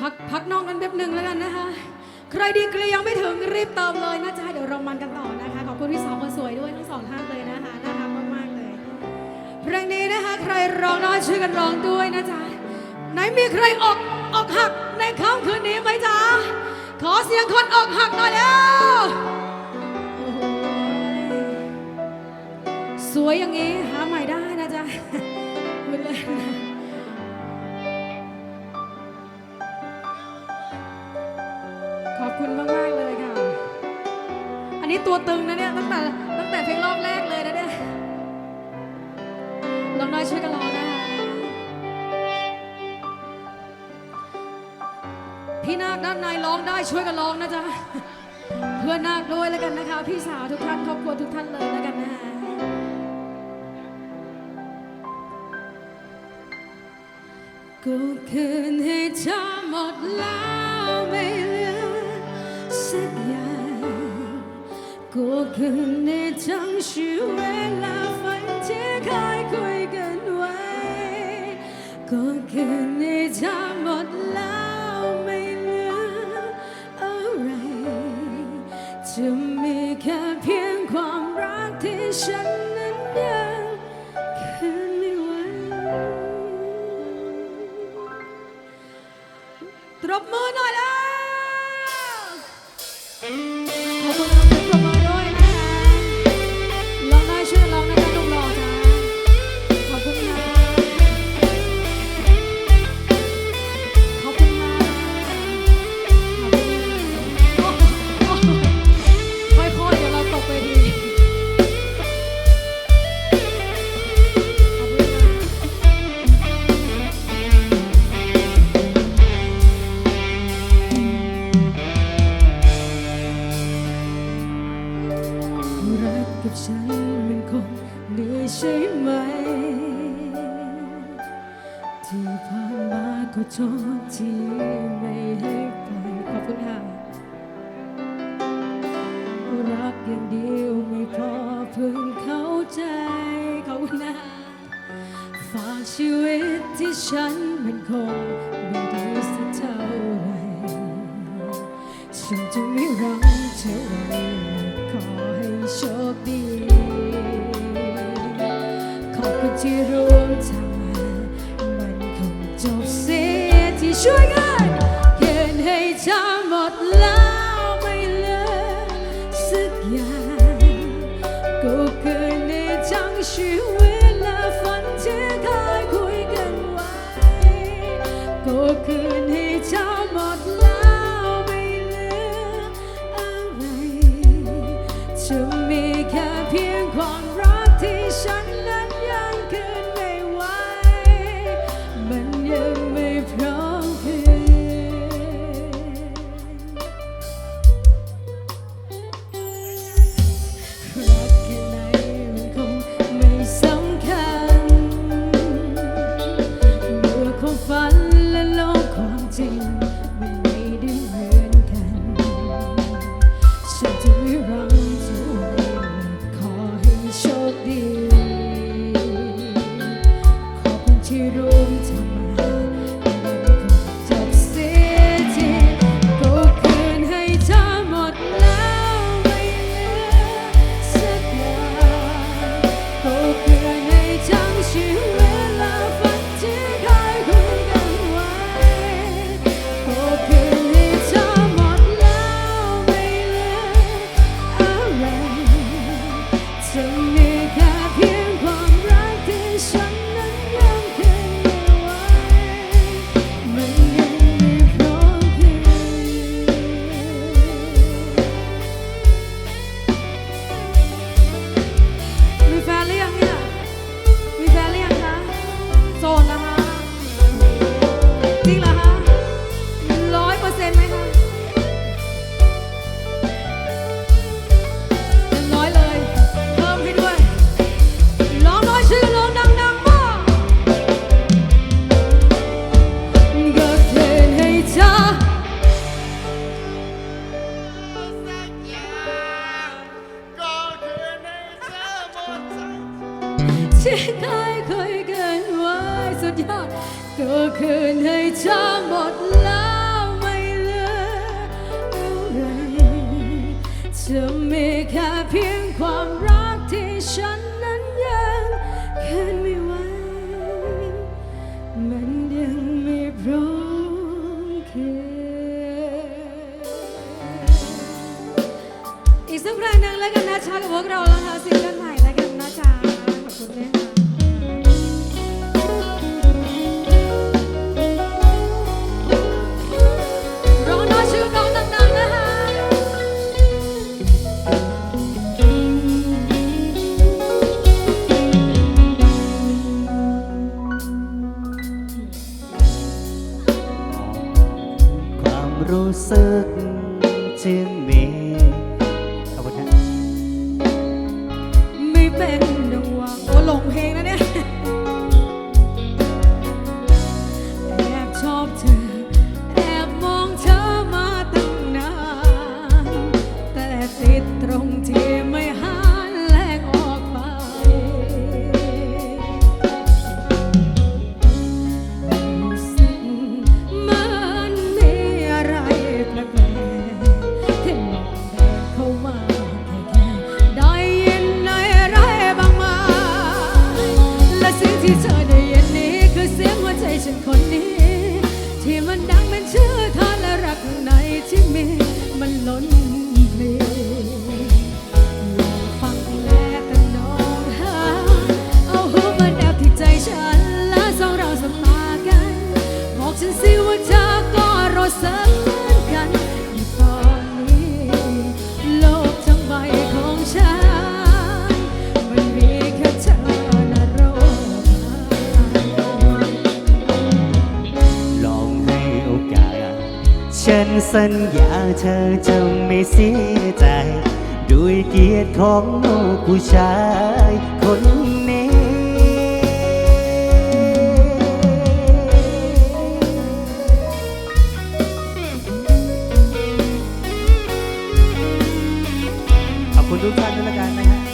พักพักน้องกันแป๊บหนึ่งแล้วกันนะคะ ใครดีกรียังไม่ถึงรีบเติมเลยนะจ๊ะเดี๋ยวเรามันกันต่อนะคะ ขอบคุณพี่สาวคนสวยด้วยทั้งสองท่านเลยนะคะน่ารักมากๆเลย เพลงนี้นะคะ ใครร้องได้ช่วยกันร้องด้วยนะจ๊ะไหนมีใครอกอกหักในค่ำคืนนี้ไหมจ๊ะขอเสียงคนอกหักหน่อยแล้วสวยอย่างนี้หาใหม่ได้นะจ๊ะพูดเล่น อบคุณมาก ๆ เลยค่ะ อันนี้ตัวตึงนะเนี่ยตั้งแต่ตั้งแต่เพลงรอบแรกเลยนะเนี่ยลองน้อยช่วยกันร้องนะคะพี่นาคด้านในร้องได้ช่วยกันร้องนะจ๊ะเพื่อนนาคด้วยแล้วกันนะคะ พี่สาวทุกท่านครอบครัวทุกท่านเลยแล้วกันนะคะก็คืนให้เธอหมดแล้วไม่ ก็คืนให้ทั้งชีวิตเวลาฝันที่เคยคุยกันไว้ก็คืนให้เธอหมดแล้วไม่เหลืออะไรจะมีแค่เพียงความรักที่ฉันนั้นยังคืนไม่ไหวตรบมือหน่อยแล้ว ที่ผ่านมาก็โทษที่ไม่ให้ไปขอบคุณค่ะรักอย่างเดียวไม่พอเพิ่งเข้าใจขอบคุณนะฝากชีวิตที่ฉันมันคงไม่ดีสักเท่าไหร่ฉันจะไม่รักเธอไว้ขอให้โชคดี ขอบคุณที่ร่ ทั้ จะมีแค่เพียงความรักที่ฉันนั้นยังเคินไม่ไหวมันยังไม่พร้อมเค่อีกสักเพลงหนึงแล้วกันนะชากับพวกเราแล้วค่ะซิงเกิลใหม่แล้วกันนะจ๊ะขอบคุณด้ว สักเหมือนกัน อยู่ตอนนี้ โลกทั้งใบของฉัน มันมีแค่เธอและโรคลองให้โอกาส ฉันสัญญาเธอจะไม่เสียใจ ด้วยเกียรติของลูกผู้ชายคน นี้ขอ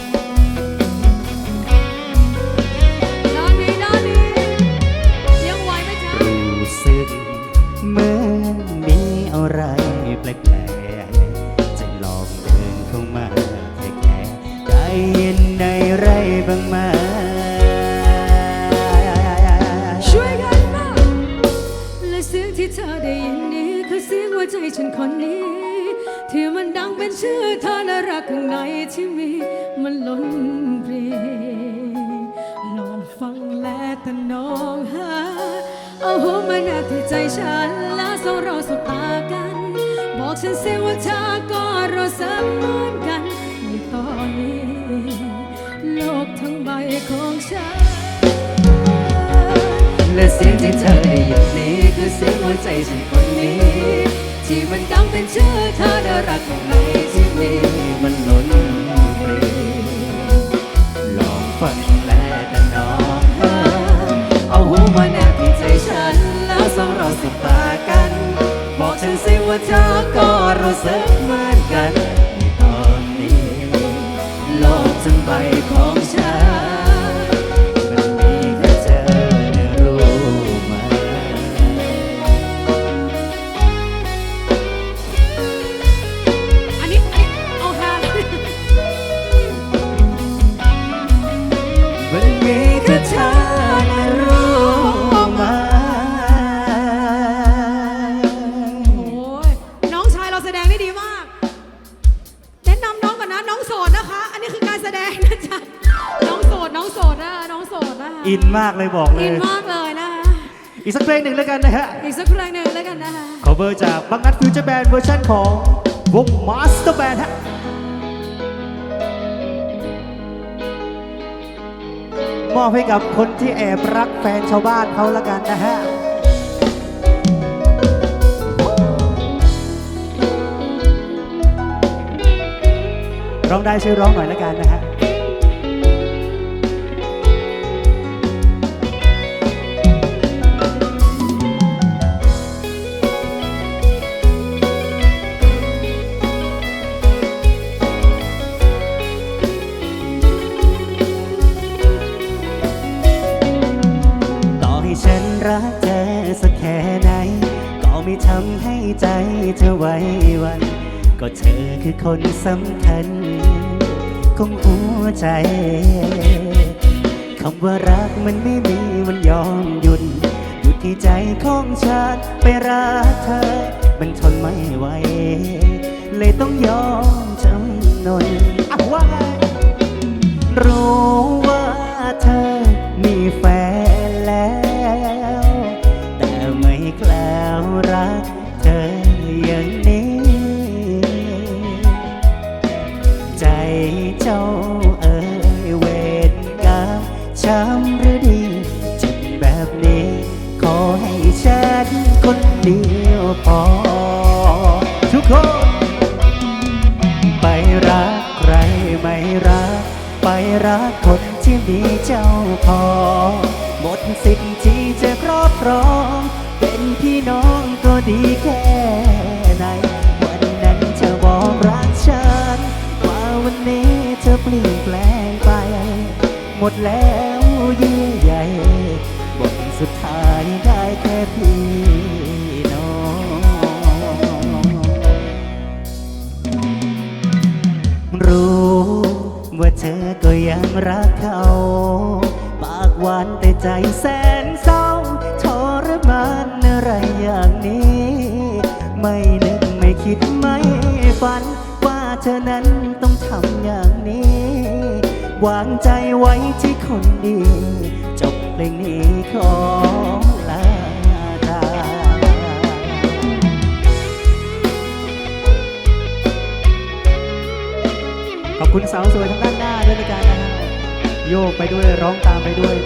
ข้างในที่มีมันล้นเพลงลองฟังและแต่น้องหาเอาหัวมาแนบที่ใจฉันและสองเราสบตากัน บอกฉันสิว่าเธอก็รอสักเหมือนกันในตอนนี้โลกทั้งใบของฉันและเสียงที่เธอได้ยินนี้คือเสียงหัวใจฉันคนนี้ ที่มันดังเป็นชื่อเธอและรักข้างใน ที่มีมันล้นเพลงลองฟังและแต่น้องเอ๋ยเอาหูมาแนบที่ใจฉัน แล้วสองเราสบตากัน บอกฉันสิว่าเธอก็รู้สึก เลยบอกเลอิยนมากเลยนะคะอีกสักเพลงหนึ่งแล้วกันนะฮะ อีกสักเพลงหนึ่งแล้วกันนะคะ cover จากบังงัดฟิวเจอร์แบนด์เวอร์ชันของวง Master Band ฮะ มอบให้กับคนที่แอบรักแฟนชาวบ้านเขาละกันนะฮะ ร้องได้ช่วยร้องหน่อยละกันนะฮะ ทำให้ใจเธอไหว้หวัน ก็เธอคือคนสำคัญ ของหัวใจคำว่ารักมันไม่มีวันยอมหยุดอยู่ที่ใจของฉันไปรักเธอ มันทนไม่ไหวเลยต้องยอมจำนนอะว่าไงรู้ว่า ช้ำหรือดีจิตแบบนี้ ขอให้ฉันคนเดียวพอ ทุกคน ไปรักใครไม่รัก ไปรักคนที่มีเจ้าพอ หมดสิทธิ์ที่จะครอบครอง เป็นพี่น้องก็ดีแค่ไหน วันนั้นเธอบอกรักฉันว่าวันนี้เธอเปลี่ยนแปลงไป หมดแล้ว ยื่อใยบทสุดท้ายได้แค่พี่น้องรู้ว่าเธอก็ยังรักเขา ปากหวานแต่ใจแสนเศร้าทรมานอะไรอย่างนี้ ไม่นึกไม่คิดไม่ฝัน ว่าเธอนั้นต้องทำอย่างนี้ วางใจไว้ที่คนดี จบเพลงนี้ขอลาตาขอบคุณสาวสวยทางด้านหน้าด้วยนะกันนะฮะโยกไปด้วยร้องตามไปด้วย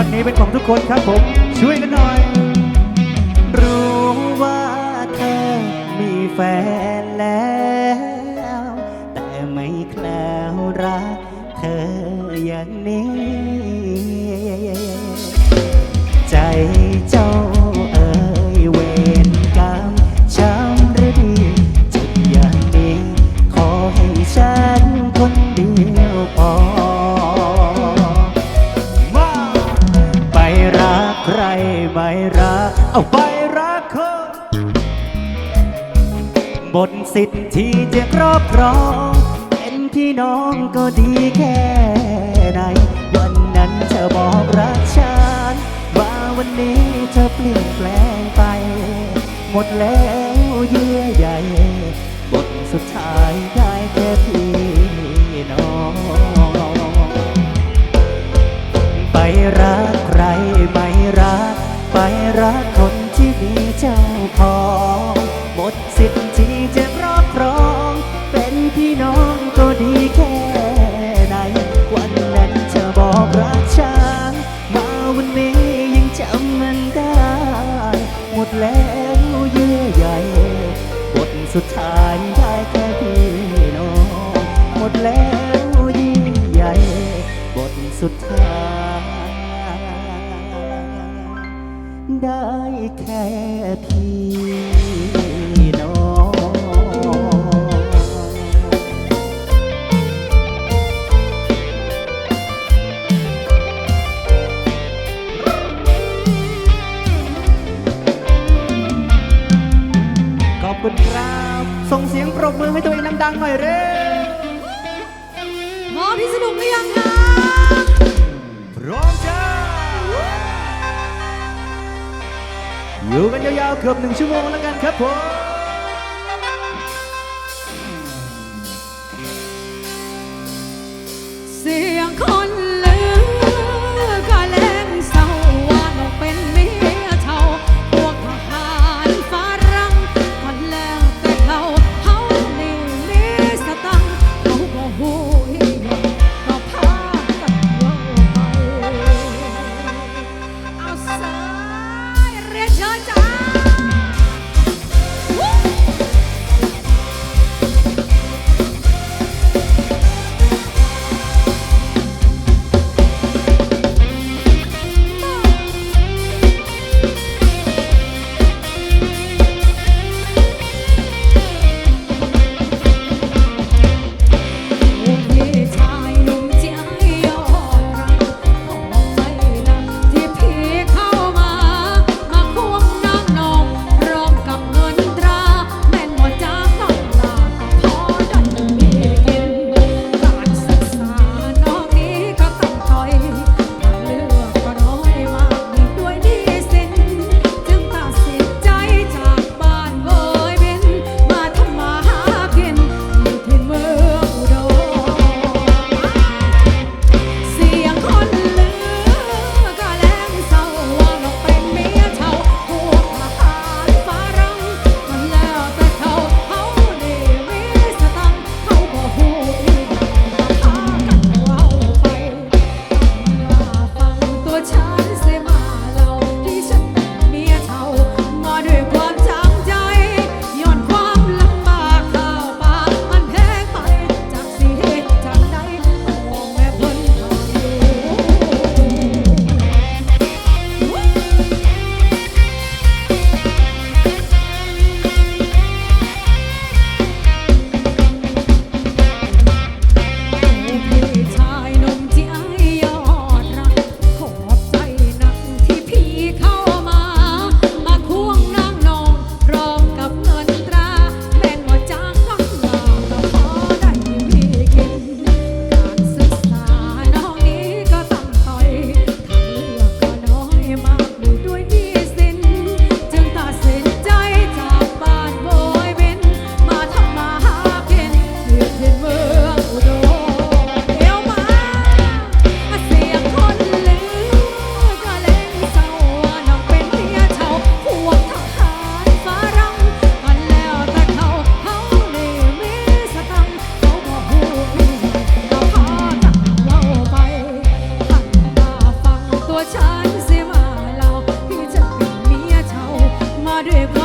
ท่อนนี้เป็นของทุกคนครับผม ช่วยกันหน่อย รู้ว่าเธอมีแฟน เอาไปรักคนหมดสิทธิ์ที่จะครอบครองเป็นพี่น้องก็ดีแค่ไหน วันนั้นเธอบอกรักฉันว่าวันนี้เธอเปลี่ยนแปลงไป หมดแล้วเยื่อใยบทสุดท้ายได้แค่พี่น้อง ไปรักใครไม่รัก ไปรักคน เจ้าของ มือให้ตัวเองดังๆหน่อยเร็วพร้อมที่สนุกหรือยังคะพร้อมจ้าอยู่กันยาวๆเกือบหนึ่งชั่วโมงแล้วกันครับผม amaremos.